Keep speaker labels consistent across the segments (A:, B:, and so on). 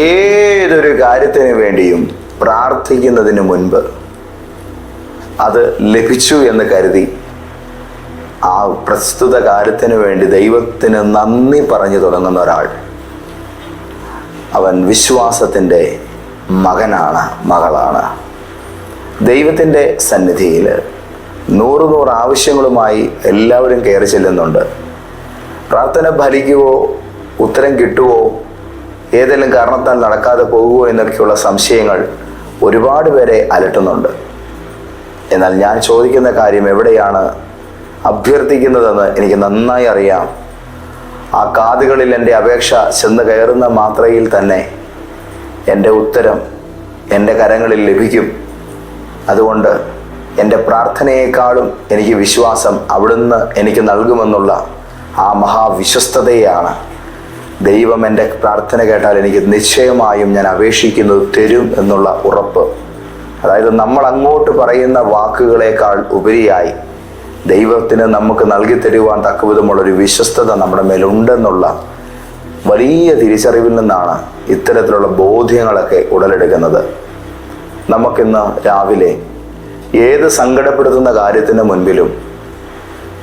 A: ഏതൊരു കാര്യത്തിന് വേണ്ടിയും പ്രാർത്ഥിക്കുന്നതിന് മുൻപ് അത് ലഭിച്ചു എന്ന് കരുതി ആ പ്രസ്തുത കാര്യത്തിന് വേണ്ടി ദൈവത്തിന് നന്ദി പറഞ്ഞു തുടങ്ങുന്ന ഒരാൾ. അവൻ വിശ്വാസത്തിന്റെ മകനാണ് മകളാണ്. ദൈവത്തിന്റെ സന്നിധിയിൽ നൂറ് നൂറ് ആവശ്യങ്ങളുമായി എല്ലാവരും കയറി ചെല്ലുന്നുണ്ട്. പ്രാർത്ഥന ഫലിക്കുവോ ഉത്തരം കിട്ടുവോ ഏതെങ്കിലും കാരണത്താൽ നടക്കാതെ പോകുമോ എന്നൊക്കെയുള്ള സംശയങ്ങൾ ഒരുപാട് പേരെ അലട്ടുന്നുണ്ട്. എന്നാൽ ഞാൻ ചോദിക്കുന്ന കാര്യം എവിടെയാണ് അഭ്യർത്ഥിക്കുന്നതെന്ന് എനിക്ക് നന്നായി അറിയാം. ആ കാതുകളിൽ എന്റെ അപേക്ഷ ചെന്ന് കയറുന്ന മാത്രയിൽ തന്നെ എന്റെ ഉത്തരം എന്റെ കരങ്ങളിൽ ലഭിക്കും. അതുകൊണ്ട് എന്റെ പ്രാർത്ഥനയേക്കാളും എനിക്ക് വിശ്വാസം അവിടുന്ന് എനിക്ക് നൽകുമെന്നുള്ള ആ മഹാവിശ്വസ്തതയാണ്. ദൈവം എന്റെ പ്രാർത്ഥന കേട്ടാൽ എനിക്ക് നിശ്ചയമായും ഞാൻ അപേക്ഷിക്കുന്നത് തരും എന്നുള്ള ഉറപ്പ്. അതായത് നമ്മൾ അങ്ങോട്ട് പറയുന്ന വാക്കുകളേക്കാൾ ഉപരിയായി ദൈവത്തിന് നമുക്ക് നൽകി തരുവാൻ തക്കവിധമുള്ളൊരു വിശ്വസ്തത നമ്മുടെ മേലുണ്ടെന്നുള്ള വലിയ തിരിച്ചറിവിൽ നിന്നാണ് ഇത്തരത്തിലുള്ള ബോധ്യങ്ങളൊക്കെ ഉടലെടുക്കുന്നത്. നമുക്കിന്ന് രാവിലെ ഏത് സങ്കടപ്പെടുത്തുന്ന കാര്യത്തിന് മുൻപിലും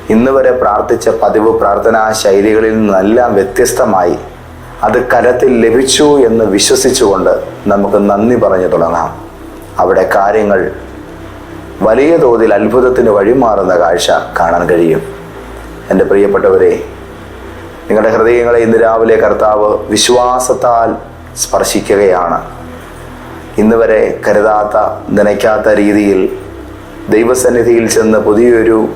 A: ഇന്ന് വരെ പ്രാർത്ഥിച്ച പതിവ് പ്രാർത്ഥനാ ശൈലികളിൽ നിന്നെല്ലാം വ്യത്യസ്തമായി അത് കരത്തിൽ ലഭിച്ചു എന്ന് വിശ്വസിച്ചുകൊണ്ട് നമുക്ക് നന്ദി പറഞ്ഞു തുടങ്ങാം. അവിടെ കാര്യങ്ങൾ വലിയ തോതിൽ അത്ഭുതത്തിന് വഴിമാറുന്ന കാഴ്ച കാണാൻ കഴിയും. എന്റെ പ്രിയപ്പെട്ടവരെ നിങ്ങളുടെ ഹൃദയങ്ങളെ ഇന്ന് രാവിലെ കർത്താവ് വിശ്വാസത്താൽ സ്പർശിക്കുകയാണ്. ഇന്ന് വരെ കരുതാത്ത നനയ്ക്കാത്ത രീതിയിൽ ദൈവസന്നിധിയിൽ ചെന്ന് പുതിയൊരു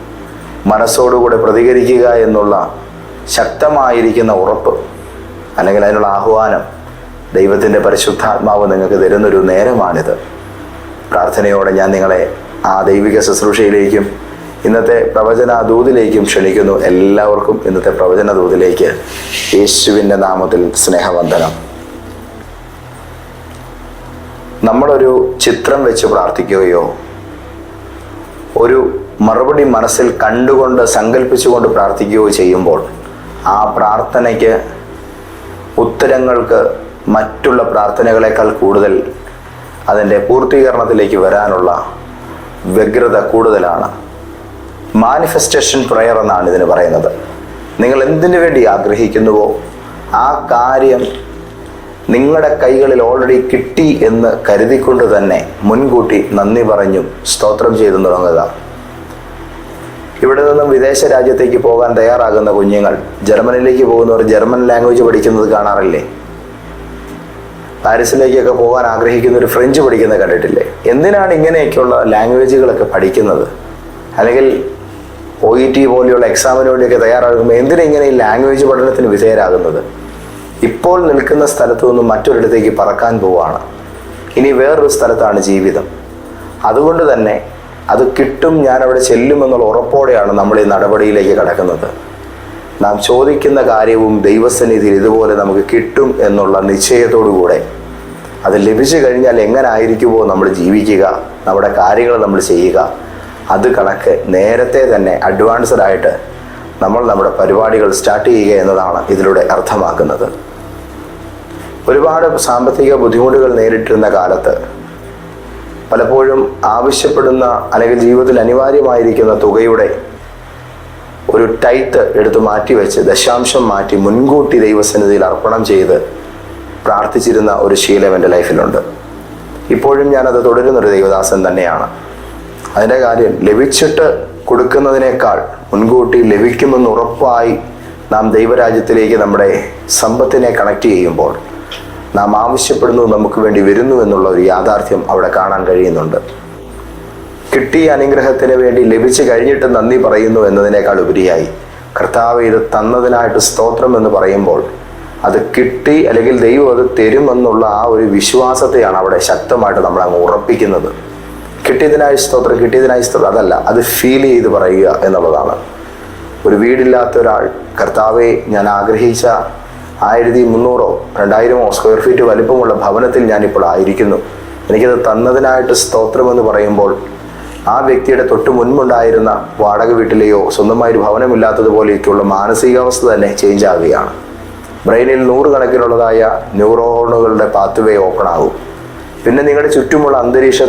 A: മനസ്സോടുകൂടെ പ്രതികരിക്കുക എന്നുള്ള ശക്തമായിരിക്കുന്ന ഉറപ്പ് അല്ലെങ്കിൽ അതിനുള്ള ആഹ്വാനം ദൈവത്തിന്റെ പരിശുദ്ധാത്മാവ് നിങ്ങൾക്ക് തരുന്നൊരു നേരമാണിത്. പ്രാർത്ഥനയോടെ ഞാൻ നിങ്ങളെ ആ ദൈവിക ശുശ്രൂഷയിലേക്കും ഇന്നത്തെ പ്രവചന ദൂതിലേക്കും ക്ഷണിക്കുന്നു. എല്ലാവർക്കും ഇന്നത്തെ പ്രവചന ദൂതിലേക്ക് യേശുവിന്റെ നാമത്തിൽ സ്നേഹവന്ദനം. നമ്മളൊരു ചിത്രം വെച്ച് പ്രാർത്ഥിക്കുകയോ ഒരു മറുപടി മനസ്സിൽ കണ്ടുകൊണ്ട് സങ്കല്പിച്ചുകൊണ്ട് പ്രാർത്ഥിക്കുകയോ ചെയ്യുമ്പോൾ ആ പ്രാർത്ഥനയ്ക്ക് ഉത്തരങ്ങൾക്ക് മറ്റുള്ള പ്രാർത്ഥനകളെക്കാൾ കൂടുതൽ അതിന്റെ പൂർത്തീകരണത്തിലേക്ക് വരാനുള്ള വ്യഗ്രത കൂടുതലാണ്. മാനിഫെസ്റ്റേഷൻ പ്രയർ എന്നാണ് ഇതിന് പറയുന്നത്. നിങ്ങൾ എന്തിനു വേണ്ടി ആഗ്രഹിക്കുന്നുവോ ആ കാര്യം നിങ്ങളുടെ കൈകളിൽ ഓൾറെഡി കിട്ടി എന്ന് കരുതിക്കൊണ്ട് തന്നെ മുൻകൂട്ടി നന്ദി പറഞ്ഞും സ്തോത്രം ചെയ്തു തുടങ്ങുക. ഇവിടെ നിന്നും വിദേശ രാജ്യത്തേക്ക് പോകാൻ തയ്യാറാകുന്ന കുഞ്ഞുങ്ങൾ ജർമ്മനിലേക്ക് പോകുന്നവർ ജർമ്മൻ ലാംഗ്വേജ് പഠിക്കുന്നത് കാണാറില്ലേ? പാരീസിലേക്കൊക്കെ പോകാൻ ആഗ്രഹിക്കുന്ന ഒരു ഫ്രഞ്ച് പഠിക്കുന്നത് കണ്ടിട്ടില്ലേ? എന്തിനാണ് ഇങ്ങനെയൊക്കെയുള്ള ലാംഗ്വേജുകളൊക്കെ പഠിക്കുന്നത്? അല്ലെങ്കിൽ ഒ ഇ ടി പോലെയുള്ള എക്സാമിന് വേണ്ടിയൊക്കെ തയ്യാറാകുമ്പോൾ എന്തിനാ ഇങ്ങനെ ഈ ലാംഗ്വേജ് പഠനത്തിന് വിധേയരാകുന്നത്? ഇപ്പോൾ നിൽക്കുന്ന സ്ഥലത്തു നിന്നും മറ്റൊരിടത്തേക്ക് പറക്കാൻ പോവാണ്. ഇനി വേറൊരു സ്ഥലത്താണ് ജീവിതം. അതുകൊണ്ട് തന്നെ അത് കിട്ടും ഞാൻ അവിടെ ചെല്ലുമെന്നുള്ള ഉറപ്പോടെയാണ് നമ്മൾ ഈ നടപടിയിലേക്ക് കടക്കുന്നത്. നാം ചോദിക്കുന്ന കാര്യവും ദൈവസന്നിധിയിൽ ഇതുപോലെ നമുക്ക് കിട്ടും എന്നുള്ള നിശ്ചയത്തോടുകൂടെ അത് ലഭിച്ചു കഴിഞ്ഞാൽ എങ്ങനെ ആയിരിക്കുമോ നമ്മൾ ജീവിക്കുക നമ്മുടെ കാര്യങ്ങൾ നമ്മൾ ചെയ്യുക. അത് കണക്ക് നേരത്തെ തന്നെ അഡ്വാൻസ്ഡ് ആയിട്ട് നമ്മൾ നമ്മുടെ പരിപാടികൾ സ്റ്റാർട്ട് ചെയ്യുക എന്നതാണ് ഇതിലൂടെ അർത്ഥമാക്കുന്നത്. ഒരുപാട് സാമ്പത്തിക ബുദ്ധിമുട്ടുകൾ നേരിട്ടിരുന്ന കാലത്ത് പലപ്പോഴും ആവശ്യപ്പെടുന്ന അല്ലെങ്കിൽ ജീവിതത്തിൽ അനിവാര്യമായിരിക്കുന്ന തുകയുടെ ഒരു ടൈത്ത് എടുത്ത് മാറ്റി വെച്ച് ദശാംശം മാറ്റി മുൻകൂട്ടി ദൈവസന്നിധിയിൽ അർപ്പണം ചെയ്ത് പ്രാർത്ഥിച്ചിരുന്ന ഒരു ശീലം എന്റെ ലൈഫിലുണ്ട്. ഇപ്പോഴും ഞാനത് തുടരുന്നൊരു ദൈവദാസൻ തന്നെയാണ്. അതിന്റെ കാര്യം ലഭിച്ചിട്ട് കൊടുക്കുന്നതിനേക്കാൾ മുൻകൂട്ടി ലഭിക്കുമെന്ന് ഉറപ്പായി നാം ദൈവരാജ്യത്തിലേക്ക് നമ്മുടെ സമ്പത്തിനെ കണക്ട് ചെയ്യുമ്പോൾ നാം ആവശ്യപ്പെടുന്നു നമുക്ക് വേണ്ടി വരുന്നു എന്നുള്ള ഒരു യാഥാർത്ഥ്യം അവിടെ കാണാൻ കഴിയുന്നുണ്ട്. കിട്ടിയ അനുഗ്രഹത്തിന് വേണ്ടി ലഭിച്ചു കഴിഞ്ഞിട്ട് നന്ദി പറയുന്നു എന്നതിനേക്കാൾ ഉപരിയായി. കർത്താവ് ഇത് തന്നതിനായിട്ട് സ്തോത്രം എന്ന് പറയുമ്പോൾ അത് കിട്ടി അല്ലെങ്കിൽ ദൈവം അത് തരുമെന്നുള്ള ആ ഒരു വിശ്വാസത്തെയാണ് അവിടെ ശക്തമായിട്ട് നമ്മൾ അങ്ങ് ഉറപ്പിക്കുന്നത്. കിട്ടിയതിനായി സ്തോത്രം കിട്ടിയതിനായി സ്തോത്രം അതല്ല അത് ഫീൽ ചെയ്ത് പറയുക എന്നുള്ളതാണ്. ഒരു വീടില്ലാത്ത ഒരാൾ കർത്താവെ ഞാൻ ആഗ്രഹിച്ച ആയിരത്തി മുന്നൂറോ രണ്ടായിരമോ സ്ക്വയർ ഫീറ്റ് വലിപ്പമുള്ള ഭവനത്തിൽ ഞാനിപ്പോൾ ആയിരിക്കുന്നു. എനിക്കത് തന്നതിനായിട്ട് സ്തോത്രമെന്ന് പറയുമ്പോൾ ആ വ്യക്തിയുടെ തൊട്ട് മുൻപുണ്ടായിരുന്ന വാടക വീട്ടിലെയോ സ്വന്തമായി ഒരു ഭവനമില്ലാത്തതുപോലെയൊക്കെയുള്ള മാനസികാവസ്ഥ തന്നെ ചേഞ്ച് ആവുകയാണ്. ബ്രെയിനിൽ നൂറുകണക്കിനുള്ളതായ ന്യൂറോണുകളുടെ പാത്വേ ഓപ്പൺ ആകും. പിന്നെ നിങ്ങളുടെ ചുറ്റുമുള്ള അന്തരീക്ഷ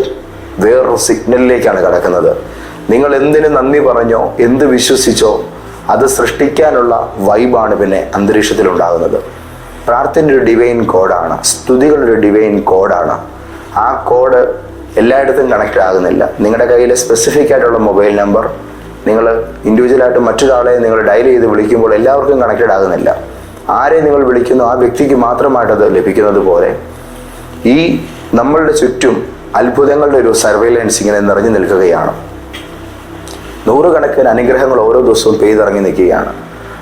A: വേറൊരു സിഗ്നലിലേക്കാണ് കിടക്കുന്നത്. നിങ്ങൾ എന്തിനു നന്ദി പറഞ്ഞോ എന്ത് വിശ്വസിച്ചോ അത് സൃഷ്ടിക്കാനുള്ള വൈബാണ് പിന്നെ അന്തരീക്ഷത്തിൽ ഉണ്ടാകുന്നത് പ്രാർത്ഥനയുടെ ഒരു ഡിവൈൻ കോഡാണ് സ്തുതികളൊരു ഡിവൈൻ കോഡാണ് ആ കോഡ് എല്ലായിടത്തും കണക്റ്റ് ആകുന്നില്ല. നിങ്ങളുടെ കയ്യിൽ സ്പെസിഫിക് ആയിട്ടുള്ള മൊബൈൽ നമ്പർ നിങ്ങൾ ഇൻഡിവിജ്വലായിട്ട് മറ്റൊരാളെ നിങ്ങൾ ഡയൽ ചെയ്ത് വിളിക്കുമ്പോൾ എല്ലാവർക്കും കണക്റ്റഡ് ആകുന്നില്ല. ആരെ നിങ്ങൾ വിളിക്കുന്നു ആ വ്യക്തിക്ക് മാത്രമായിട്ട് അത് ലഭിക്കുന്നത് പോലെ ഈ നമ്മളുടെ ചുറ്റും അത്ഭുതങ്ങളുടെ ഒരു സർവൈലൻസ് ഇങ്ങനെ നിറഞ്ഞു നിൽക്കുകയാണ്. നൂറുകണക്കിന് അനുഗ്രഹങ്ങൾ ഓരോ ദിവസവും പെയ്തിറങ്ങി നിൽക്കുകയാണ്.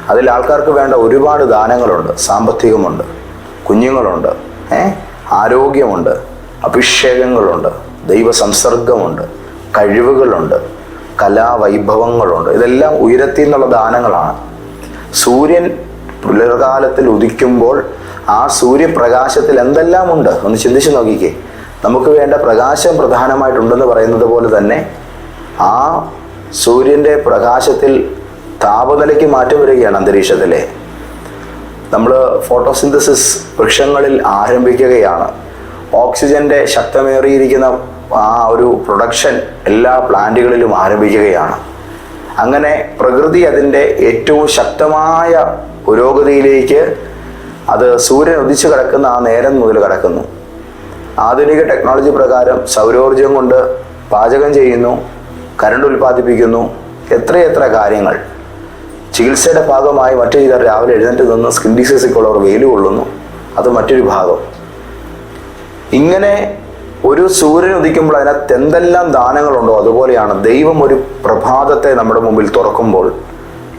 A: അതിൽ ആൾക്കാർക്ക് വേണ്ട ഒരുപാട് ദാനങ്ങളുണ്ട്. സാമ്പത്തികമുണ്ട്. കുഞ്ഞുങ്ങളുണ്ട്. ഏ? ആരോഗ്യമുണ്ട്. അഭിഷേകങ്ങളുണ്ട്. ദൈവ സംസർഗമുണ്ട് കഴിവുകളുണ്ട്. കലാവൈഭവങ്ങളുണ്ട്. ഇതെല്ലാം ഉയരത്തിൽ നിന്നുള്ള ദാനങ്ങളാണ്. സൂര്യൻ പുലർകാലത്തിൽ ഉദിക്കുമ്പോൾ ആ സൂര്യപ്രകാശത്തിൽ എന്തെല്ലാം ഉണ്ട്? ഒന്ന് ചിന്തിച്ച് നോക്കിക്കേ. നമുക്ക് വേണ്ട പ്രകാശം പ്രധാനമായിട്ടുണ്ടെന്ന് പറയുന്നത് പോലെ തന്നെ ആ സൂര്യന്റെ പ്രകാശത്തിൽ താപനിലയ്ക്ക് മാറ്റം വരികയാണ് അന്തരീക്ഷത്തിലെ. നമ്മൾ ഫോട്ടോസിന്തസിസ് വൃക്ഷങ്ങളിൽ ആരംഭിക്കുകയാണ്. ഓക്സിജന്റെ ശക്തമേറിയിരിക്കുന്ന ആ ഒരു പ്രൊഡക്ഷൻ എല്ലാ പ്ലാന്റുകളിലും ആരംഭിക്കുകയാണ്. അങ്ങനെ പ്രകൃതി അതിന്റെ ഏറ്റവും ശക്തമായ പുരോഗതിയിലേക്ക് അത് സൂര്യൻ ഉദിച്ചു കിടക്കുന്ന ആ നേരം മുതൽ കിടക്കുന്നു. ആധുനിക ടെക്നോളജി പ്രകാരം സൗരോർജം കൊണ്ട് പാചകം ചെയ്യുന്നു. കരണ്ട് ഉൽപ്പാദിപ്പിക്കുന്നു. എത്രയെത്ര കാര്യങ്ങൾ. ചികിത്സയുടെ ഭാഗമായി മറ്റു ചിലർ രാവിലെ എഴുന്നേറ്റ് നിന്ന് സ്കിൻ ഡിസീസിക്കുള്ളവർ വെയിൽ കൊള്ളുന്നു. അത് മറ്റൊരു ഭാഗം. ഇങ്ങനെ ഒരു സൂര്യൻ ഉദിക്കുമ്പോൾ അതിനകത്ത് എന്തെല്ലാം ദാനങ്ങളുണ്ടോ അതുപോലെയാണ് ദൈവം ഒരു പ്രഭാതത്തെ നമ്മുടെ മുമ്പിൽ തുറക്കുമ്പോൾ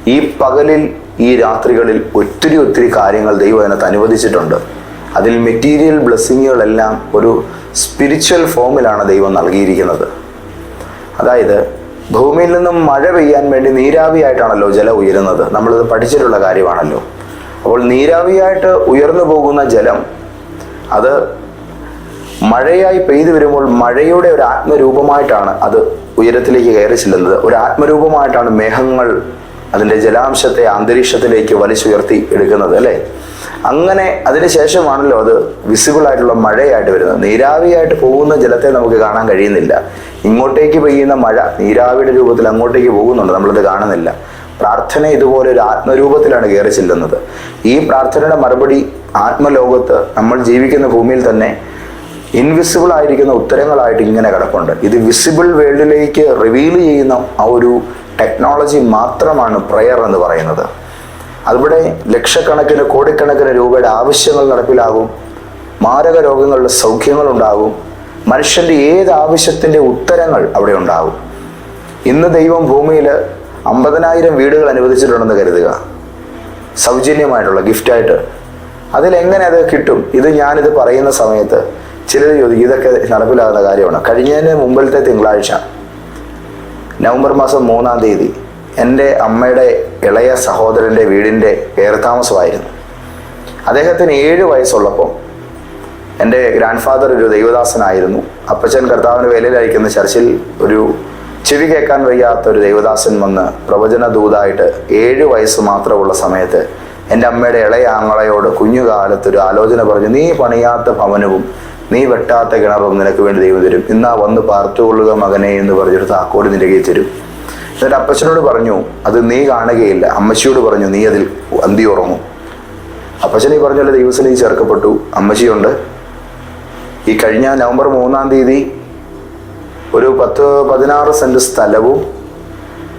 A: ഈ പകലിൽ ഈ രാത്രികളിൽ ഒത്തിരി ഒത്തിരി കാര്യങ്ങൾ ദൈവം അതിനകത്ത് അനുവദിച്ചിട്ടുണ്ട്. അതിൽ മെറ്റീരിയൽ ബ്ലെസ്സിങ്ങുകളെല്ലാം ഒരു സ്പിരിച്വൽ ഫോമിലാണ് ദൈവം നൽകിയിരിക്കുന്നത്. അതായത് ഭൂമിയിൽ നിന്നും മഴ പെയ്യാൻ വേണ്ടി നീരാവിയായിട്ടാണല്ലോ ജലം ഉയരുന്നത്. നമ്മളിത് പഠിച്ചിട്ടുള്ള കാര്യമാണല്ലോ. അപ്പോൾ നീരാവിയായിട്ട് ഉയർന്നു പോകുന്ന ജലം അത് മഴയായി പെയ്തു വരുമ്പോൾ മഴയുടെ ഒരു ആത്മരൂപമായിട്ടാണ് അത് ഉയരത്തിലേക്ക് കയറി ചെല്ലുന്നത്. ഒരു ആത്മരൂപമായിട്ടാണ് മേഘങ്ങൾ അതിന്റെ ജലാംശത്തെ അന്തരീക്ഷത്തിലേക്ക് വലിച്ചുയർത്തി എടുക്കുന്നത് അല്ലേ? അങ്ങനെ അതിനുശേഷമാണല്ലോ അത് വിസിബിൾ ആയിട്ടുള്ള മഴയായിട്ട് വരുന്നത്. നീരാവിയായിട്ട് പോകുന്ന ജലത്തെ നമുക്ക് കാണാൻ കഴിയുന്നില്ല. ഇങ്ങോട്ടേക്ക് പെയ്യുന്ന മഴ നീരാവിയുടെ രൂപത്തിൽ അങ്ങോട്ടേക്ക് പോകുന്നുണ്ട്. നമ്മളത് കാണുന്നില്ല. പ്രാർത്ഥന ഇതുപോലെ ഒരു ആത്മരൂപത്തിലാണ് കയറി ചെല്ലുന്നത്. ഈ പ്രാർത്ഥനയുടെ മറുപടി ആത്മലോകത്ത് നമ്മൾ ജീവിക്കുന്ന ഭൂമിയിൽ തന്നെ ഇൻവിസിബിൾ ആയിരിക്കുന്ന ഉത്തരങ്ങളായിട്ട് ഇങ്ങനെ കിടപ്പുണ്ട്. ഇത് വിസിബിൾ വേൾഡിലേക്ക് റിവീൽ ചെയ്യുന്ന ആ ഒരു ടെക്നോളജി മാത്രമാണ് പ്രയർ എന്ന് പറയുന്നത്. അതിവിടെ ലക്ഷക്കണക്കിന് കോടിക്കണക്കിന് രൂപയുടെ ആവശ്യങ്ങൾ നടപ്പിലാകും. മാരക രോഗങ്ങളുടെ സൗഖ്യങ്ങൾ ഉണ്ടാകും മനുഷ്യന്റെ ഏത് ആവശ്യത്തിന്റെ ഉത്തരങ്ങൾ അവിടെ ഉണ്ടാകും. ഇന്ന് ദൈവം ഭൂമിയിൽ അമ്പതിനായിരം വീടുകൾ അനുവദിച്ചിട്ടുണ്ടെന്ന് കരുതുക. സൗജന്യമായിട്ടുള്ള ഗിഫ്റ്റായിട്ട്. അതിലെങ്ങനെ അത് കിട്ടും? ഇത് ഞാനിത് പറയുന്ന സമയത്ത് ചിലർ ചോദിക്കും ഇതൊക്കെ നടപ്പിലാകുന്ന കാര്യമാണ്. കഴിഞ്ഞതിന് മുമ്പിലത്തെ തിങ്കളാഴ്ച നവംബർ മാസം മൂന്നാം തീയതി എന്റെ അമ്മയുടെ ഇളയ സഹോദരന്റെ വീടിന്റെ കയറിത്താമസമായിരുന്നു അദ്ദേഹത്തിന് ഏഴ് വയസ്സുള്ളപ്പോൾ എന്റെ ഗ്രാൻഡ് ഫാദർ ഒരു ദൈവദാസനായിരുന്നു. അപ്പച്ചൻ കർത്താവിന് വേലയിലയക്കുന്ന ചർച്ചിൽ ഒരു ചെവി കേൾക്കാൻ വയ്യാത്ത ഒരു ദൈവദാസൻ വന്ന് പ്രവചന ദൂതായിട്ട് ഏഴ് വയസ്സ് മാത്രമുള്ള സമയത്ത് എന്റെ അമ്മയുടെ ഇളയ ആങ്ങളയോട് കുഞ്ഞുകാലത്ത് ഒരു ആലോചന പറഞ്ഞു നീ പണിയാത്ത ഭവനവും നീ വെട്ടാത്ത കിണറും നിനക്ക് വേണ്ടി ദൈവം തരും. ഇന്നാ വന്ന് പാർത്തുകൊള്ളുക മകനെ എന്ന് പറഞ്ഞൊരു താക്കോട് നിരകി തരും. എന്നിട്ട് അപ്പച്ചനോട് പറഞ്ഞു അത് നീ കാണുകയില്ല. അമ്മച്ചിയോട് പറഞ്ഞു നീ അതിൽ അന്തി ഉറങ്ങും. അപ്പച്ചനെ ദിവസം ദൈവസനയിൽ ചേർക്കപ്പെട്ടു. അമ്മച്ചിയുണ്ട്. ഈ കഴിഞ്ഞ നവംബർ മൂന്നാം തീയതി ഒരു പത്ത് പതിനാറ് സെന്റ് സ്ഥലവും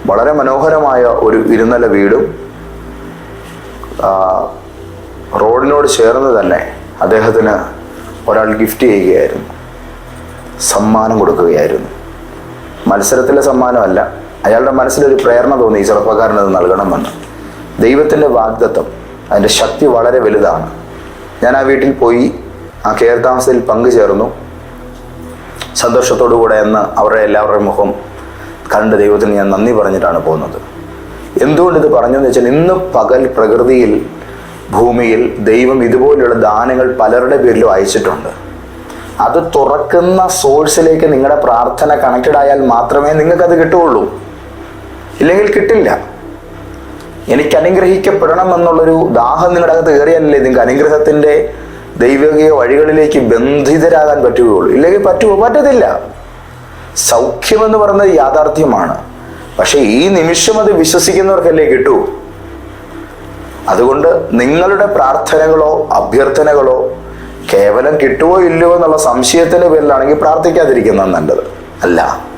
A: വളരെ മനോഹരമായ ഒരു ഇരുനില വീടും റോഡിനോട് ചേർന്ന് തന്നെ അദ്ദേഹത്തിന് ഒരാൾ ഗിഫ്റ്റ് ചെയ്യുകയായിരുന്നു. സമ്മാനം കൊടുക്കുകയായിരുന്നു. മത്സരത്തിലെ സമ്മാനമല്ല. അയാളുടെ മനസ്സിലൊരു പ്രേരണ തോന്നി ഈ ചെറുപ്പക്കാരന് ഇത് നൽകണമെന്ന്. ദൈവത്തിന്റെ വാഗ്ദത്വം അതിന്റെ ശക്തി വളരെ വലുതാണ്. ഞാൻ ആ വീട്ടിൽ പോയി ആ കെയർ താമസത്തിൽ പങ്കുചേർന്നു. സന്തോഷത്തോടു കൂടെ എന്ന് അവരുടെ എല്ലാവരുടെയും മുഖം കണ്ട് ദൈവത്തിന് ഞാൻ നന്ദി പറഞ്ഞിട്ടാണ് പോകുന്നത്. എന്തുകൊണ്ട് ഇത് പറഞ്ഞു എന്ന് വെച്ചാൽ ഇന്ന് പകൽ പ്രകൃതിയിൽ ഭൂമിയിൽ ദൈവം ഇതുപോലെയുള്ള ദാനങ്ങൾ പലരുടെ പേരിലും അയച്ചിട്ടുണ്ട്. അത് തുറക്കുന്ന സോഴ്സിലേക്ക് നിങ്ങളുടെ പ്രാർത്ഥന കണക്റ്റഡ് ആയാൽ മാത്രമേ നിങ്ങൾക്കത് കിട്ടുകയുള്ളൂ. ഇല്ലെങ്കിൽ കിട്ടില്ല. എനിക്ക് അനുഗ്രഹിക്കപ്പെടണം എന്നുള്ളൊരു ദാഹം നിങ്ങളുടെ അകത്ത് കയറിയല്ലേ നിങ്ങൾക്ക് അനുഗ്രഹത്തിന്റെ ദൈവിക വഴികളിലേക്ക് ബന്ധിതരാകാൻ പറ്റുകയുള്ളൂ. ഇല്ലെങ്കിൽ പറ്റുമോ പറ്റത്തില്ല. സൗഖ്യമെന്ന് പറയുന്നത് യാഥാർത്ഥ്യമാണ്. പക്ഷെ ഈ നിമിഷം അത് വിശ്വസിക്കുന്നവർക്കല്ലേ കിട്ടൂ? അതുകൊണ്ട് നിങ്ങളുടെ പ്രാർത്ഥനകളോ അഭ്യർത്ഥനകളോ കേവലം കിട്ടുമോ ഇല്ലയോ എന്നുള്ള സംശയത്തിന്റെ പേരിലാണെങ്കിൽ പ്രാർത്ഥിക്കാതിരിക്കുന്നത് നല്ലത്. അല്ല.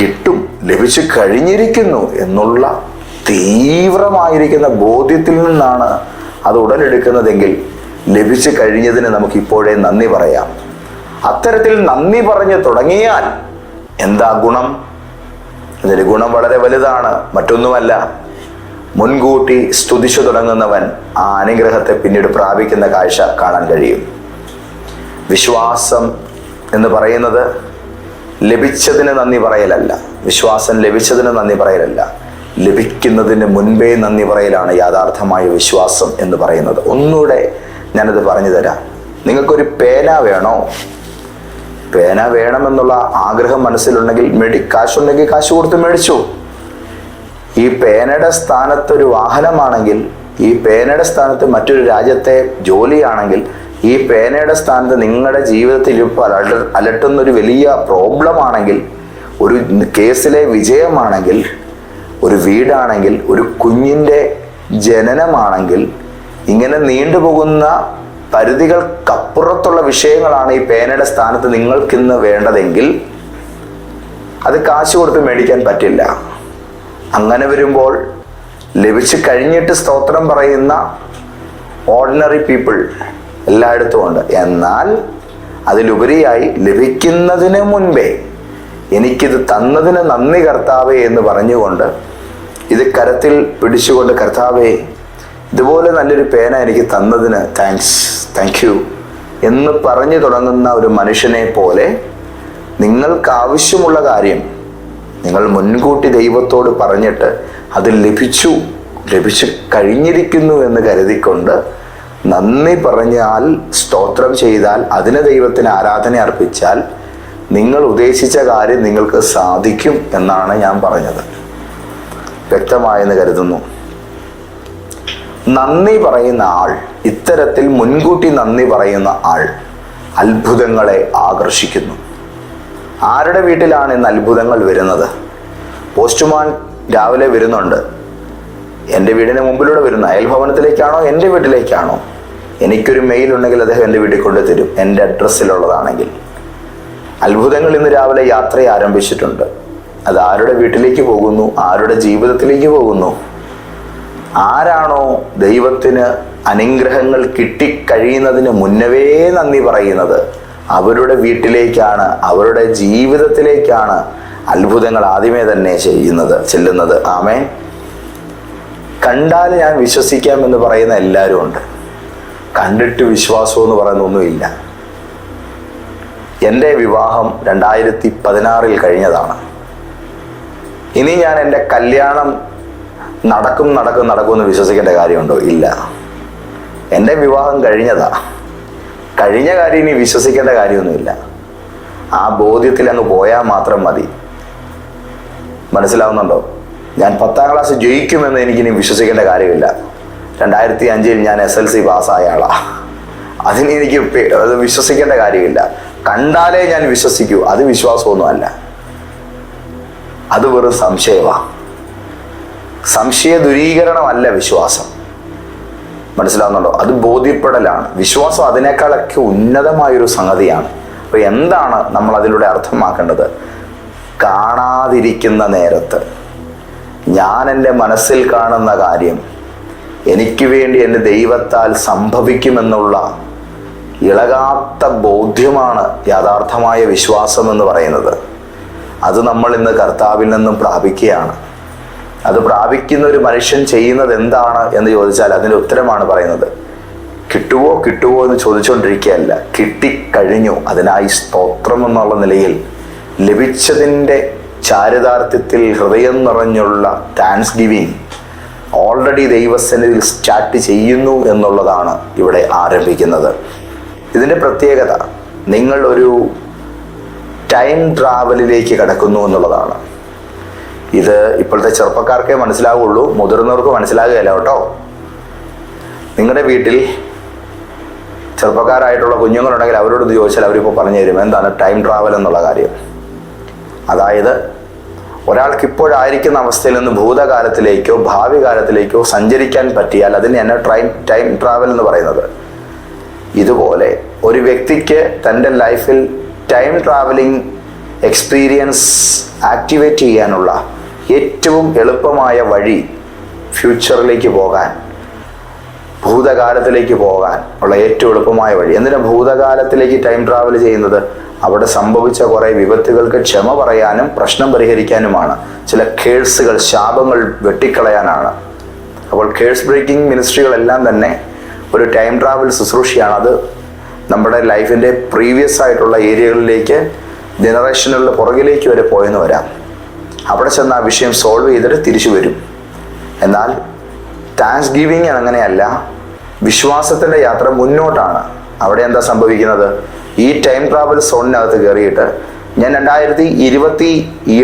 A: കിട്ടും ലഭിച്ചു കഴിഞ്ഞിരിക്കുന്നു എന്നുള്ള തീവ്രമായിരിക്കുന്ന ബോധ്യത്തിൽ നിന്നാണ് അത് ഉടലെടുക്കുന്നതെങ്കിൽ ലഭിച്ചു കഴിഞ്ഞതിന് നമുക്ക് ഇപ്പോഴേ നന്ദി പറയാം. അത്തരത്തിൽ നന്ദി പറഞ്ഞു തുടങ്ങിയാൽ എന്താ ഗുണം? അതിന്റെ ഗുണം വളരെ വലുതാണ് മറ്റൊന്നുമല്ല. മുൻകൂട്ടി സ്തുതിച്ചു തുടങ്ങുന്നവൻ ആ അനുഗ്രഹത്തെ പിന്നീട് പ്രാപിക്കുന്ന കാഴ്ച കാണാൻ കഴിയും. വിശ്വാസം എന്ന് പറയുന്നത് ലഭിച്ചതിന് നന്ദി പറയലല്ല. വിശ്വാസം ലഭിച്ചതിന് നന്ദി പറയലല്ല. ലഭിക്കുന്നതിന് മുൻപേ നന്ദി പറയലാണ് യാഥാർത്ഥമായ വിശ്വാസം എന്ന് പറയുന്നത്. ഒന്നുകൂടെ ഞാനത് പറഞ്ഞു തരാം. നിങ്ങൾക്കൊരു പേന വേണോ? പേന വേണമെന്നുള്ള ആഗ്രഹം മനസ്സിലുണ്ടെങ്കിൽ മെഡി കാശുണ്ടെങ്കിൽ കാശ് കൊടുത്ത് മേടിച്ചു. ഈ പേനയുടെ സ്ഥാനത്ത് ഒരു വാഹനമാണെങ്കിൽ ഈ പേനയുടെ സ്ഥാനത്ത് മറ്റൊരു രാജ്യത്തെ ജോലിയാണെങ്കിൽ ഈ പേനയുടെ സ്ഥാനത്ത് നിങ്ങളുടെ ജീവിതത്തിൽ ഇപ്പോൾ അലട്ട അലട്ടുന്ന ഒരു വലിയ പ്രോബ്ലം ആണെങ്കിൽ ഒരു കേസിലെ വിജയമാണെങ്കിൽ ഒരു വീടാണെങ്കിൽ ഒരു കുഞ്ഞിന്റെ ജനനമാണെങ്കിൽ ഇങ്ങനെ നീണ്ടുപോകുന്ന പരിധികൾക്കപ്പുറത്തുള്ള വിഷയങ്ങളാണ് ഈ പേനയുടെ സ്ഥാനത്ത് നിങ്ങൾക്കിന്ന് വേണ്ടതെങ്കിൽ അത് കാശ് കൊടുത്ത് മേടിക്കാൻ പറ്റില്ല. അങ്ങനെ വരുമ്പോൾ ലഭിച്ചു കഴിഞ്ഞിട്ട് സ്തോത്രം പറയുന്ന ഓർഡിനറി പീപ്പിൾ എല്ലായിടത്തും ഉണ്ട്. എന്നാൽ അതിലുപരിയായി ലഭിക്കുന്നതിന് മുൻപേ എനിക്കിത് തന്നതിന് നന്ദി കർത്താവേ എന്ന് പറഞ്ഞുകൊണ്ട് ഇത് കരത്തിൽ പിടിച്ചുകൊണ്ട് കർത്താവേ ഇതുപോലെ നല്ലൊരു പേന എനിക്ക് തന്നതിന് താങ്ക്സ് താങ്ക് യു എന്ന് പറഞ്ഞു തുടങ്ങുന്ന ഒരു മനുഷ്യനെ പോലെ നിങ്ങൾക്ക് ആവശ്യമുള്ള കാര്യം നിങ്ങൾ മുൻകൂട്ടി ദൈവത്തോട് പറഞ്ഞിട്ട് അത് ലഭിച്ചു ലഭിച്ചു കഴിഞ്ഞിരിക്കുന്നു എന്ന് കരുതിക്കൊണ്ട് നന്ദി പറഞ്ഞാൽ സ്തോത്രം ചെയ്താൽ അതിന് ദൈവത്തിന് ആരാധന അർപ്പിച്ചാൽ നിങ്ങൾ ഉദ്ദേശിച്ച കാര്യം നിങ്ങൾക്ക് സാധിക്കും എന്നാണ് ഞാൻ പറഞ്ഞത്. വ്യക്തമായെന്ന് കരുതുന്നു. നന്ദി പറയുന്ന ആൾ ഇത്തരത്തിൽ മുൻകൂട്ടി നന്ദി പറയുന്ന ആൾ അത്ഭുതങ്ങളെ ആകർഷിക്കുന്നു. ആരുടെ വീട്ടിലാണ് ഇന്ന് അത്ഭുതങ്ങൾ വരുന്നത്? പോസ്റ്റ്മാൻ രാവിലെ വരുന്നുണ്ട്. എന്റെ വീടിന് മുമ്പിലൂടെ വരുന്ന അയൽഭവനത്തിലേക്കാണോ എന്റെ വീട്ടിലേക്കാണോ? എനിക്കൊരു മെയിൽ ഉണ്ടെങ്കിൽ അദ്ദേഹം എന്റെ വീട്ടിൽ കൊണ്ടു തരും. എന്റെ അഡ്രസ്സിലുള്ളതാണെങ്കിൽ അത്ഭുതങ്ങൾ ഇന്ന് രാവിലെ യാത്ര ആരംഭിച്ചിട്ടുണ്ട്. അത് ആരുടെ വീട്ടിലേക്ക് പോകുന്നു ആരുടെ ജീവിതത്തിലേക്ക് പോകുന്നു? ആരാണോ ദൈവത്തിന് അനുഗ്രഹങ്ങൾ കിട്ടിക്കഴിയുന്നതിന് മുന്നവേ നന്ദി പറയുന്നത്? അവരുടെ വീട്ടിലേക്കാണ് അവരുടെ ജീവിതത്തിലേക്കാണ് അത്ഭുതങ്ങൾ ആദ്യമേ തന്നെ ചെയ്യുന്നത് ചെല്ലുന്നത്. ആമേ കണ്ടാൽ ഞാൻ വിശ്വസിക്കാം എന്ന് പറയുന്ന എല്ലാവരും ഉണ്ട്. കണ്ടിട്ട് വിശ്വാസം എന്ന് പറയുന്ന ഒന്നുമില്ല. എന്റെ വിവാഹം രണ്ടായിരത്തി പതിനാറിൽ കഴിഞ്ഞതാണ്. ഇനി ഞാൻ എന്റെ കല്യാണം നടക്കും നടക്കും നടക്കും എന്ന് വിശ്വസിക്കേണ്ട കാര്യമുണ്ടോ? ഇല്ല. എന്റെ വിവാഹം കഴിഞ്ഞതാ. കഴിഞ്ഞ കാര്യം ഇനി വിശ്വസിക്കേണ്ട കാര്യമൊന്നുമില്ല. ആ ബോധ്യത്തിൽ അങ്ങ് പോയാൽ മാത്രം മതി. മനസ്സിലാവുന്നുണ്ടോ? ഞാൻ പത്താം ക്ലാസ് ജയിക്കുമെന്ന് എനിക്കിനി വിശ്വസിക്കേണ്ട കാര്യമില്ല. രണ്ടായിരത്തി അഞ്ചിൽ ഞാൻ എസ് എൽ സി പാസ്സായ ആളാ. അതിന് എനിക്ക് അത് വിശ്വസിക്കേണ്ട കാര്യമില്ല. കണ്ടാലേ ഞാൻ വിശ്വസിക്കൂ. അത് വിശ്വാസമൊന്നുമല്ല. അത് വെറും സംശയമാണ് സംശയ ദുരീകരണമല്ല വിശ്വാസം. മനസ്സിലാവുന്നുണ്ടോ? അത് ബോധ്യപ്പെടലാണ്. വിശ്വാസം അതിനേക്കാളൊക്കെ ഉന്നതമായൊരു സംഗതിയാണ്. അപ്പൊ എന്താണ് നമ്മൾ അതിലൂടെ അർത്ഥമാക്കേണ്ടത്? കാണാതിരിക്കുന്ന നേരത്ത്. ഞാൻ എന്റെ മനസ്സിൽ കാണുന്ന കാര്യം എനിക്ക് വേണ്ടി എന്റെ ദൈവത്താൽ സംഭവിക്കുമെന്നുള്ള ഇളകാത്ത ബോധ്യമാണ് യഥാർത്ഥമായ വിശ്വാസം എന്ന് പറയുന്നത്. അത് നമ്മൾ ഇന്ന് കർത്താവിൽ നിന്നും പ്രാപിക്കുകയാണ്. അത് പ്രാപിക്കുന്ന ഒരു മനുഷ്യൻ ചെയ്യുന്നത് എന്താണ് എന്ന് ചോദിച്ചാൽ അതിന്റെ ഉത്തരമാണ് പറയുന്നത്. കിട്ടുവോ കിട്ടുവോ എന്ന് ചോദിച്ചുകൊണ്ടിരിക്കുകയല്ല കിട്ടിക്കഴിഞ്ഞു. അതിനായി സ്തോത്രം എന്നുള്ള നിലയിൽ ലഭിച്ചതിന്റെ ചാരിതാർത്ഥ്യത്തിൽ ഹൃദയം നിറഞ്ഞുള്ള താങ്ക്സ് ഗിവിങ് ഓൾറെഡി ദൈവസന്നിധിയിൽ സ്റ്റാർട്ട് ചെയ്യുന്നു എന്നുള്ളതാണ് ഇവിടെ ആരംഭിക്കുന്നത്. ഇതിന്റെ പ്രത്യേകത നിങ്ങൾ ഒരു ടൈം ട്രാവലിലേക്ക് കടക്കുന്നു എന്നുള്ളതാണ്. ഇത് ഇപ്പോഴത്തെ ചെറുപ്പക്കാർക്കേ മനസ്സിലാവുള്ളൂ മുതിർന്നവർക്ക് മനസ്സിലാകുകയല്ല കേട്ടോ. നിങ്ങളുടെ വീട്ടിൽ ചെറുപ്പക്കാരായിട്ടുള്ള കുഞ്ഞുങ്ങളുണ്ടെങ്കിൽ അവരോട് ചോദിച്ചാൽ അവരിപ്പോൾ പറഞ്ഞു തരും എന്താണ് ടൈം ട്രാവൽ എന്നുള്ള കാര്യം? അതായത് ഒരാൾക്ക് ഇപ്പോഴായിരിക്കുന്ന അവസ്ഥയിൽ നിന്ന് ഭൂതകാലത്തിലേക്കോ ഭാവി കാലത്തിലേക്കോ സഞ്ചരിക്കാൻ പറ്റിയാൽ അതിനെയാണ് ട്രൈ ടൈം ട്രാവൽ എന്ന് പറയുന്നത്. ഇതുപോലെ ഒരു വ്യക്തിക്ക് തന്റെ ലൈഫിൽ ടൈം ട്രാവലിംഗ് എക്സ്പീരിയൻസ് ആക്ടിവേറ്റ് ചെയ്യാനുള്ള ഏറ്റവും എളുപ്പമായ വഴി ഫ്യൂച്ചറിലേക്ക് പോകാൻ ഭൂതകാലത്തിലേക്ക് പോകാൻ ഉള്ള ഏറ്റവും എളുപ്പമായ വഴി. എന്തിനാ ഭൂതകാലത്തിലേക്ക് ടൈം ട്രാവൽ ചെയ്യുന്നത്? അവിടെ സംഭവിച്ച കുറേ വിപത്തുകൾക്ക് ക്ഷമ പറയാനും പ്രശ്നം പരിഹരിക്കാനുമാണ്. ചില കേഴ്സുകൾ ശാപങ്ങൾ വെട്ടിക്കളയാനാണ്. അപ്പോൾ കേഴ്സ് ബ്രേക്കിംഗ് മിനിസ്ട്രികളെല്ലാം തന്നെ ഒരു ടൈം ട്രാവൽ ശുശ്രൂഷയാണ്. അത് നമ്മുടെ ലൈഫിന്റെ പ്രീവിയസ് ആയിട്ടുള്ള ഏരിയകളിലേക്ക് ജനറേഷനുകളുടെ പുറകിലേക്ക് വരെ പോയെന്ന് വരാം. അവിടെ ചെന്ന് ആ വിഷയം സോൾവ് ചെയ്തിട്ട് തിരിച്ചു വരും. എന്നാൽ താങ്ക്സ് ഗിവിങ് അങ്ങനെയല്ല വിശ്വാസത്തിന്റെ യാത്ര മുന്നോട്ടാണ്. അവിടെ എന്താ സംഭവിക്കുന്നത്? ഈ ടൈം ട്രാവൽ സോണിനകത്ത് കയറിയിട്ട് ഞാൻ രണ്ടായിരത്തി ഇരുപത്തി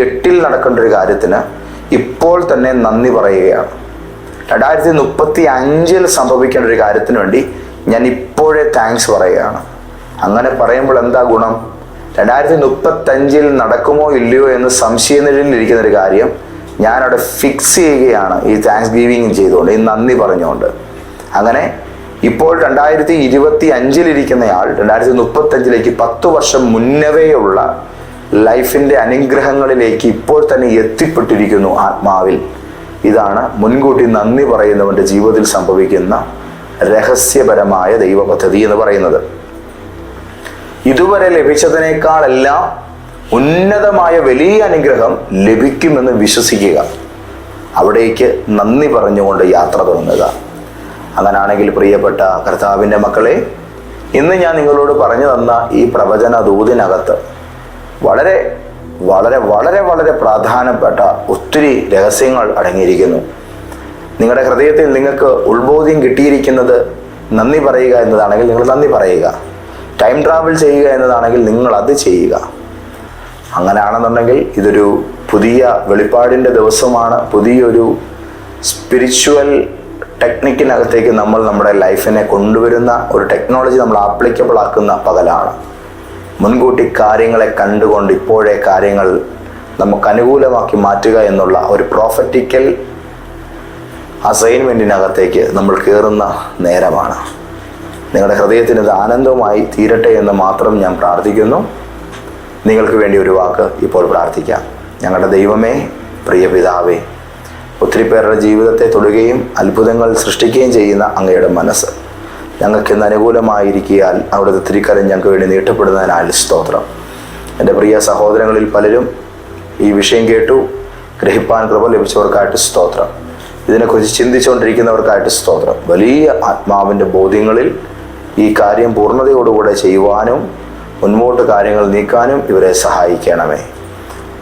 A: എട്ടിൽ നടക്കേണ്ട ഒരു കാര്യത്തിന് ഇപ്പോൾ തന്നെ നന്ദി പറയുകയാണ്. രണ്ടായിരത്തി മുപ്പത്തി അഞ്ചിൽ സംഭവിക്കേണ്ട ഒരു കാര്യത്തിന് വേണ്ടി ഞാൻ ഇപ്പോഴേ താങ്ക്സ് പറയുകയാണ്. അങ്ങനെ പറയുമ്പോൾ എന്താ ഗുണം? രണ്ടായിരത്തി മുപ്പത്തഞ്ചിൽ നടക്കുമോ ഇല്ലയോ എന്ന് സംശയനിഴലിരിക്കുന്ന ഒരു കാര്യം ഞാനവിടെ ഫിക്സ് ചെയ്യുകയാണ് ഈ താങ്ക്സ് ഗിവിങ് ചെയ്തുകൊണ്ട് ഈ നന്ദി പറഞ്ഞുകൊണ്ട്. അങ്ങനെ ഇപ്പോൾ രണ്ടായിരത്തി ഇരുപത്തി അഞ്ചിലിരിക്കുന്നയാൾ രണ്ടായിരത്തി മുപ്പത്തഞ്ചിലേക്ക് പത്ത് വർഷം മുന്നവേയുള്ള ലൈഫിന്റെ അനുഗ്രഹങ്ങളിലേക്ക് ഇപ്പോൾ തന്നെ എത്തിപ്പെട്ടിരിക്കുന്നു ആത്മാവിൽ. ഇതാണ് മുൻകൂട്ടി നന്ദി പറയുന്നവന്റെ ജീവിതത്തിൽ സംഭവിക്കുന്ന രഹസ്യപരമായ ദൈവ പദ്ധതി എന്ന് പറയുന്നത്. ഇതുവരെ ലഭിച്ചതിനേക്കാളെല്ലാം ഉന്നതമായ വലിയ അനുഗ്രഹം ലഭിക്കുമെന്ന് വിശ്വസിക്കുക. അവിടേക്ക് നന്ദി പറഞ്ഞുകൊണ്ട് യാത്ര തുടങ്ങുക. അങ്ങനാണെങ്കിൽ പ്രിയപ്പെട്ട കർത്താവിന്റെ മക്കളെ ഇന്ന് ഞാൻ നിങ്ങളോട് പറഞ്ഞു തന്ന ഈ പ്രവചന ദൂതിനകത്ത് വളരെ വളരെ വളരെ വളരെ പ്രാധാനപ്പെട്ട ഒത്തിരി രഹസ്യങ്ങൾ അടങ്ങിയിരിക്കുന്നു. നിങ്ങളുടെ ഹൃദയത്തിൽ നിങ്ങൾക്ക് ഉത്ബോധ്യം കിട്ടിയിരിക്കുന്നത് നന്ദി പറയുക എന്നതാണെങ്കിൽ നിങ്ങൾ നന്ദി പറയുക. ടൈം ട്രാവൽ ചെയ്യുക എന്നതാണെങ്കിൽ നിങ്ങൾ അത് ചെയ്യുക. അങ്ങനെയാണെന്നുണ്ടെങ്കിൽ ഇതൊരു പുതിയ വെളിപ്പാടിന്റെ ദിവസമാണ് പുതിയൊരു സ്പിരിച്വൽ ടെക്നിക്കിനകത്തേക്ക് നമ്മൾ നമ്മുടെ ലൈഫിനെ കൊണ്ടുവരുന്ന ഒരു ടെക്നോളജി നമ്മൾ ആപ്ലിക്കബിൾ ആക്കുന്ന പകലാണ്. മുൻകൂട്ടി കാര്യങ്ങളെ കണ്ടുകൊണ്ട് ഇപ്പോഴേ കാര്യങ്ങൾ നമുക്ക് അനുകൂലമാക്കി മാറ്റുക എന്നുള്ള ഒരു പ്രോഫറ്റിക്കൽ അസൈൻമെന്റിനകത്തേക്ക് നമ്മൾ കയറുന്ന നേരമാണ്. നിങ്ങളുടെ ഹൃദയത്തിന് ഇത് ആനന്ദമായി തീരട്ടെ എന്ന് മാത്രം ഞാൻ പ്രാർത്ഥിക്കുന്നു. നിങ്ങൾക്ക് വേണ്ടി ഒരു വാക്ക് ഇപ്പോൾ പ്രാർത്ഥിക്കാം. ഞങ്ങളുടെ ദൈവമേ പ്രിയ പിതാവേ ഒത്തിരി പേരുടെ ജീവിതത്തെ തൊടുകയും അത്ഭുതങ്ങൾ സൃഷ്ടിക്കുകയും ചെയ്യുന്ന അങ്ങയുടെ മനസ്സ്. ഞങ്ങൾക്ക് ഇന്ന് അനുകൂലമായിരിക്കിയാൽ അവിടുത്തെ തിരിക്കരം ഞങ്ങൾക്ക് വേണ്ടി നീട്ടപ്പെടുന്നതിനാൽ സ്തോത്രം. എന്റെ പ്രിയ സഹോദരങ്ങളിൽ പലരും ഈ വിഷയം കേട്ടു. ഗ്രഹിപ്പാൻ കൃപ ലഭിച്ചവർക്കായിട്ട് സ്തോത്രം. ഇതിനെക്കുറിച്ച് ചിന്തിച്ചുകൊണ്ടിരിക്കുന്നവർക്കായിട്ട് സ്തോത്രം. വലിയ ആത്മാവിന്റെ ബോധ്യങ്ങളിൽ ഈ കാര്യം പൂർണതയോടുകൂടെ ചെയ്യുവാനും മുൻപോട്ട് കാര്യങ്ങൾ നീക്കാനും ഇവരെ സഹായിക്കണമേ.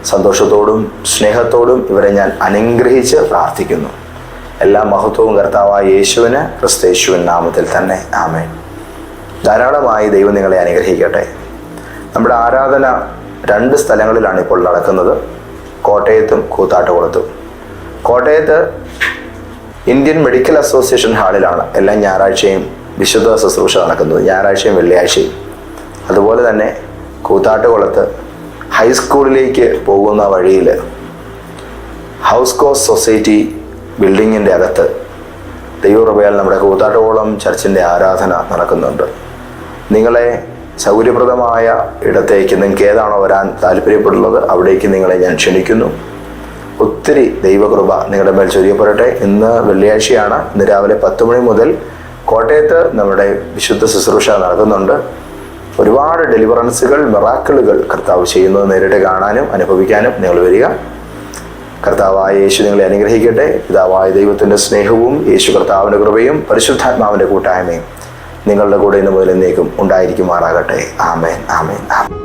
A: സന്തോഷത്തോടും സ്നേഹത്തോടും ഇവരെ ഞാൻ അനുഗ്രഹിച്ച് പ്രാർത്ഥിക്കുന്നു. എല്ലാ മഹത്വവും കർത്താവായ യേശുവിന് ക്രിസ്തേശുവിൻ നാമത്തിൽ തന്നെ ആമേൻ. ധാരാളമായി ദൈവം നിങ്ങളെ അനുഗ്രഹിക്കട്ടെ. നമ്മുടെ ആരാധന രണ്ട് സ്ഥലങ്ങളിലാണ് ഇപ്പോൾ നടക്കുന്നത്. കോട്ടയത്തും കൂത്താട്ടുകുളത്തും. കോട്ടയത്ത് ഇന്ത്യൻ മെഡിക്കൽ അസോസിയേഷൻ ഹാളിലാണ് എല്ലാ ഞായറാഴ്ചയും വിശുദ്ധ ശുശ്രൂഷ നടക്കുന്നത്. ഞായറാഴ്ചയും വെള്ളിയാഴ്ചയും. അതുപോലെ തന്നെ കൂത്താട്ടുകുളത്ത് ഹൈസ്കൂളിലേക്ക് പോകുന്ന വഴിയിൽ ഹൗസ് കോസ് സൊസൈറ്റി ബിൽഡിങ്ങിന്റെ അകത്ത് ദൈവകൃപയാൽ നമ്മുടെ കൂത്താട്ടോളം ചർച്ചിന്റെ ആരാധന നടക്കുന്നുണ്ട്. നിങ്ങളെ സൗകര്യപ്രദമായ ഇടത്തേക്ക് നിങ്ങൾക്ക് ഏതാണോ വരാൻ താല്പര്യപ്പെടുന്നത് അവിടേക്ക് നിങ്ങളെ ഞാൻ ക്ഷണിക്കുന്നു. ഒത്തിരി ദൈവകൃപ നിങ്ങളുടെ മേൽ ചൊരിയപ്പെടട്ടെ. ഇന്ന് വെള്ളിയാഴ്ചയാണ്. ഇന്ന് രാവിലെ പത്ത് മണി മുതൽ കോട്ടയത്ത് നമ്മുടെ വിശുദ്ധ ശുശ്രൂഷ നടക്കുന്നുണ്ട്. ഒരുപാട് ഡെലിവറൻസുകൾ മിറാക്കിളുകൾ കർത്താവ് ചെയ്യുന്നത് നേരിട്ട് കാണാനും അനുഭവിക്കാനും നിങ്ങൾ വരിക. കർത്താവായ യേശു നിങ്ങളെ അനുഗ്രഹിക്കട്ടെ. പിതാവായ ദൈവത്തിന്റെ സ്നേഹവും യേശു കർത്താവിന്റെ കൃപയും പരിശുദ്ധാത്മാവിന്റെ കൂട്ടായ്മയും നിങ്ങളുടെ കൂടെ ഇന്ന് മുതൽ എന്നേക്കും ഉണ്ടായിരിക്കുമാറാകട്ടെ. ആമേൻ ആമേൻ ആമേൻ.